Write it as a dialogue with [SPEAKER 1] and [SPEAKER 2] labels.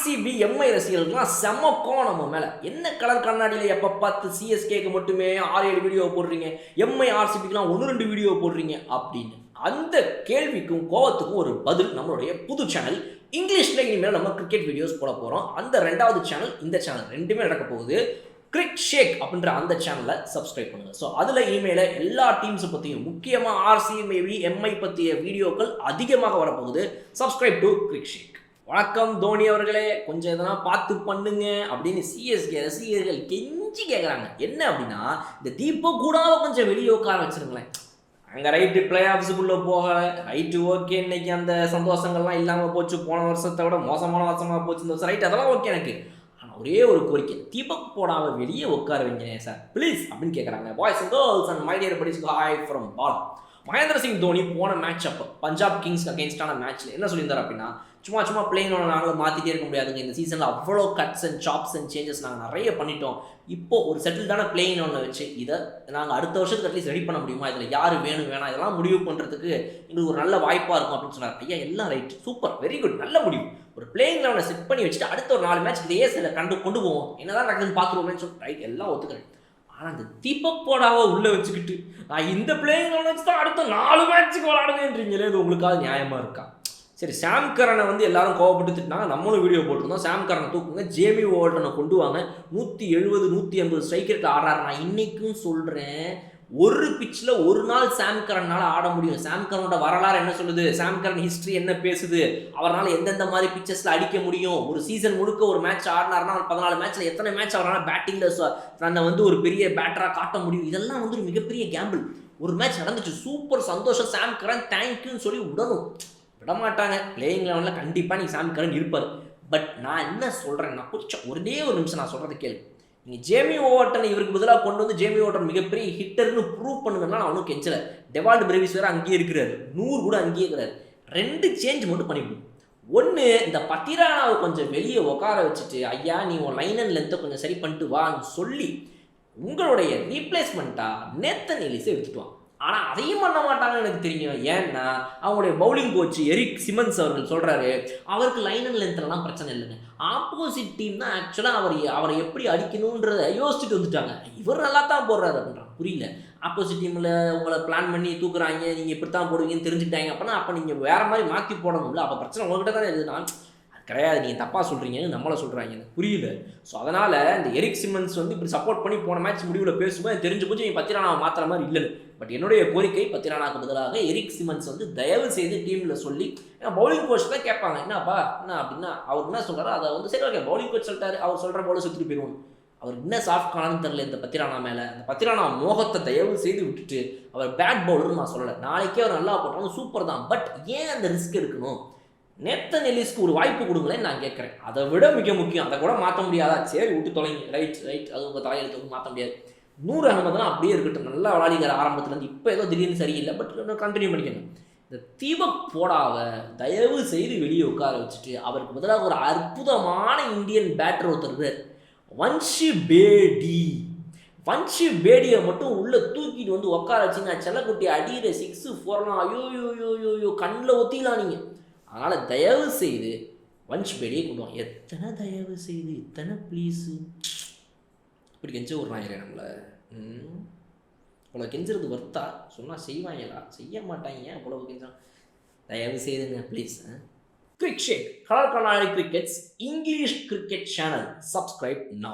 [SPEAKER 1] RCB Mi ரசிகர்களுக்குலாம் செம்ம கோணம் நம்ம மேலே. என்ன கலர் கண்ணாடியில் எப்போ பார்த்து சிஎஸ்கேக்கு மட்டுமே ஆறு ஏழு வீடியோ போடுறீங்க? எம்ஐ ஆர்சிபிக்குலாம் ஒன்று ரெண்டு வீடியோ போடுறீங்க? அப்படின்னு. அந்த கேள்விக்கும் கோவத்துக்கும் ஒரு பதில் நம்மளுடைய புது சேனல் இங்கிலீஷில் இனிமேல் நம்ம கிரிக்கெட் வீடியோஸ் போட போகிறோம் அந்த ரெண்டாவது சேனல் இந்த சேனல் ரெண்டுமே நடக்க போகுது. கிரிக் ஷேக் அப்படின்ற அந்த சேனலை சப்ஸ்கிரைப் பண்ணுங்கள் ஸோ அதில் இனிமேல் எல்லா டீம்ஸை பற்றியும் முக்கியமாக ஆர்சிஎம்ஏவி எம்ஐ பற்றிய வீடியோக்கள் அதிகமாக வரப்போகுது. சப்ஸ்கிரைப் டு கிரிக் ஷேக் வணக்கம் தோனி அவர்களே கொஞ்சம் எதனா பார்த்து பண்ணுங்க அப்படின்னு சிஎஸ்கே ரசிகர்கள் கெஞ்சி கேட்குறாங்க என்ன அப்படின்னா இந்த தீபக் கூடாத கொஞ்சம் வெளியே உட்கார வச்சுருங்களேன். அங்கே ரைட்டு பிளே ஆஃப்ஸுக்குள்ளே போகலை ரைட்டு ஓகே இன்னைக்கு அந்த சந்தோஷங்கள்லாம் இல்லாமல் போச்சு போன வருஷத்தை விட மோசமான வருஷமாக போச்சு இந்த வருஷம் ரைட் அதெல்லாம் ஓகே எனக்கு. ஆனால் ஒரே ஒரு கோரிக்கை தீபக் போடாம வெளியே உட்கார வைங்க சார் ப்ளீஸ் அப்படின்னு கேட்குறாங்க boys and girls and my buddies hi from Paul Mahendra Singh Dhoni போன மேட்ச் அப்போ பஞ்சாப் கிங்ஸ் அகேன்ஸ்டான மேட்ச்சில் என்ன சொல்லியிருந்தார் அப்படின்னா சும்மா சும்மா பிளேயினோட நாங்களும் மாற்றிட்டே இருக்க முடியாதுங்க. இந்த சீசனில் அவ்வளோ cuts and chops and changes நாங்கள் நிறைய பண்ணிட்டோம். இப்போ ஒரு செட்டில்டான பிளேயிங் ஒன்று வச்சு இதை நாங்கள் அடுத்த வருஷத்துக்கு அட்லீஸ்ட் ரெடி பண்ண முடியுமா? இதில் யார் வேணும் வேணாம் இதெல்லாம் முடிவு பண்ணுறதுக்கு எங்களுக்கு ஒரு நல்ல வாய்ப்பாக இருக்கும் அப்படின்னு சொன்னார். ஐயா எல்லாம் ரைட் சூப்பர் வெரி குட் நல்ல முடிவு. ஒரு பிளேயிங் லெவனை செட் பண்ணி வச்சுட்டு அடுத்த ஒரு நாலு மேட்ச் இதே சில கண்டு கொண்டு போவோம். என்னதான் நடக்குதுன்னு பார்த்துருவோம்னு சொல்லி. ரைட் எல்லாம் ஒத்துக்கிறேன். ஆனால் அந்த தீபக் போடாவை உள்ளே வச்சுக்கிட்டு நான் இந்த பிளேயிங் லெவனை வச்சு தான் அடுத்த நாலு மேட்ச்சுக்கு விளாடுவேன்றீங்களே இது உங்களுக்காக நியாயமாக இருக்கா? சரி சாம்கரனை வந்து எல்லாரும் கோவப்பட்டு திட்டினாங்க நம்மளும் வீடியோ போட்டிருந்தோம். சாம்கரனை தூக்குங்க. ஜேமி ஓல்டனை கொண்டு வாங்க. நூற்றி எழுபது நூற்றி ஐம்பது ஸ்ட்ரைக்கருக்கு ஆடுறாரு. நான் இன்றைக்கும் சொல்கிறேன் ஒரு பிச்சில் ஒரு நாள் சாம்கரனால் ஆட முடியும். சாம்கரனோட வரலாறு என்ன சொல்லுது? சாம்கரன் ஹிஸ்ட்ரி என்ன பேசுது? அவரால் எந்தெந்த மாதிரி பிக்சர்ஸில் அடிக்க முடியும்? ஒரு சீசன் முழுக்க ஒரு மேட்ச் ஆடினார்னா பதினாலு மேட்ச்சில் எத்தனை மேட்ச் அவரால் பேட்டிங்கில் தன்னை வந்து ஒரு பெரிய பேட்டராக காட்ட முடியும்? இதெல்லாம் வந்து ஒரு மிகப்பெரிய கேம்பிள் ஒரு மேட்ச் நடந்துச்சு. சூப்பர் சந்தோஷம். சாம்கரன் தேங்க்யூன்னு சொல்லி உடனும். விடமாட்டாங்க. பிளேயிங் லெவனில் கண்டிப்பாக நீங்கள் சாமி கரன் இருப்பார். பட் நான் என்ன சொல்கிறேன்னா கொஞ்சம் ஒரே ஒரு நிமிஷம் நான் சொல்கிறத கேளு. நீங்கள் ஜேமி ஓவர்டன் இவருக்கு பதிலாக கொண்டு வந்து ஜேமி ஓவர்டன் மிகப்பெரிய ஹிட்டர்னு ப்ரூவ் பண்ணுங்கன்னா அவனும் கெஞ்சல. டெவால்டு பிரேவிஸ் வேறு அங்கேயே இருக்கிறாரு. நூறு கூட அங்கேயே இருக்கிறாரு. ரெண்டு சேஞ்ச் மட்டும் பண்ணிவிடும் ஒன்று இந்த பத்திரானாவை கொஞ்சம் வெளியே உட்கார வச்சுட்டு ஐயா நீ உன் லைன் அண்ட் லென்த்தை கொஞ்சம் சரி பண்ணிட்டு வான்னு சொல்லி உங்களுடைய ரீப்ளேஸ்மெண்ட்டாக நேத்தன் எலிஸை எடுத்துட்டு வாங்க ஆனால் அதையும் பண்ண மாட்டாங்கன்னு எனக்கு தெரியும். ஏன்னா அவங்களுடைய பவுலிங் கோச் எரிக் சிமன்ஸ் அவர்கள் சொல்கிறாரு அவருக்கு லைன் அண்ட் லென்த்லலாம் பிரச்சனை இல்லைங்க. ஆப்போசிட் டீம் தான் ஆக்சுவலாக அவர் அவரை எப்படி அடிக்கணுன்றதை யோசிச்சுட்டு வந்துட்டாங்க. இவர் நல்லா தான் போடுறாரு அப்படின்றான் புரியல. ஆப்போசிட் டீமில் உங்களை பிளான் பண்ணி தூக்குறாங்க நீங்கள் இப்படி தான் போடுவீங்கன்னு தெரிஞ்சுட்டாங்க அப்படின்னா அப்போ நீங்கள் வேறு மாதிரி மாற்றி போடணும்ல. அப்போ பிரச்சனை உங்கள்கிட்ட தானே இருக்குதுன்னா கிடையாது நீங்கள் தப்பாக சொல்கிறீங்கன்னு நம்மளை சொல்கிறாங்க எனக்கு புரியல. ஸோ அதனால் இந்த எரிக் சிமன்ஸ் வந்து இப்படி சப்போர்ட் பண்ணி போன மேட்ச் முடிவில் பேசும்போது தெரிஞ்சு போச்சு நீ பத்திரானாவை மாத்திர மாதிரி இல்லைன்னு. பட் என்னுடைய கோரிக்கை பத்திரானாக்கு பதிலாக எரிக் சிமன்ஸ் வந்து தயவு செய்து டீமில் சொல்லி ஏன்னா பவுலிங் கோச் தான் கேட்பாங்க என்னப்பா என்ன அப்படின்னா அவர் என்ன சொல்கிறாரோ அதை வந்து சரி ஓகே பவுலிங் கோச் சொல்லிட்டாரு அவர் சொல்கிற போல சுற்றிட்டு போயிடுவோம் அவர் என்ன சாஃப்ட் காணான்னு தெரில இந்த பத்திரானா மேலே. அந்த பத்திரானா மோகத்தை தயவு செய்து விட்டுட்டு அவர் பேட் பவுலர்னு நான் சொல்லலை. நாளைக்கே அவர் நல்லா போட்டாலும் சூப்பர் தான். பட் ஏன் அந்த ரிஸ்க் எடுக்கணும்? நேத்தன் எலிஸ்க்கு ஒரு வாய்ப்பு கொடுங்களேன்னு நான் கேட்குறேன். அதை விட மிக முக்கியம். அதை கூட மாற்ற முடியாதா? சரி விட்டு தொலைங்க. ரைட் ரைட் அது உங்கள் தலையெழுத்து மாற்ற முடியாது. நூறு அகமதுனா அப்படியே இருக்கட்டும். நல்லா விளாடிக்கிற ஆரம்பத்துலேருந்து இப்போ ஏதோ திடீர்னு சரியில்லை. பட் கண்டினியூ பண்ணிக்கணும் இந்த தீபக் போடாவ தயவு செய்து வெளியே உட்கார வச்சுட்டு அவருக்கு பதிலாக ஒரு அற்புதமான இந்தியன் பேட்டர் ஒருத்தர் வன்ஷி பேடி வன்ஷி பேடியை மட்டும் உள்ளே தூக்கிட்டு வந்து உட்கார வச்சுங்க. செல்லக்குட்டி அடிக்கிற சிக்ஸு ஃபோர்லாம் ஐயோ யோ யோ யோ யோ கண்ணில் ஒத்திக்கலாம் நீங்கள் அதனால் தயவு செய்து வன்ச் வெளியே கொண்டு வாங்க. எத்தனை தயவு செய்து எத்தனை ப்ளீஸு இப்படி கெஞ்ச விட்றாங்க நம்மளை. இவ்வளோ கெஞ்சுறது ஒர்த்தா சொன்னால் செய்வாங்களா செய்ய மாட்டாங்க ஏன் இவ்வளோ கெஞ்சா? தயவு செய்துங்க ப்ளீஸ் கிரிக் ஷேக் கலர் கண்ணாடி crickets English cricket channel subscribe now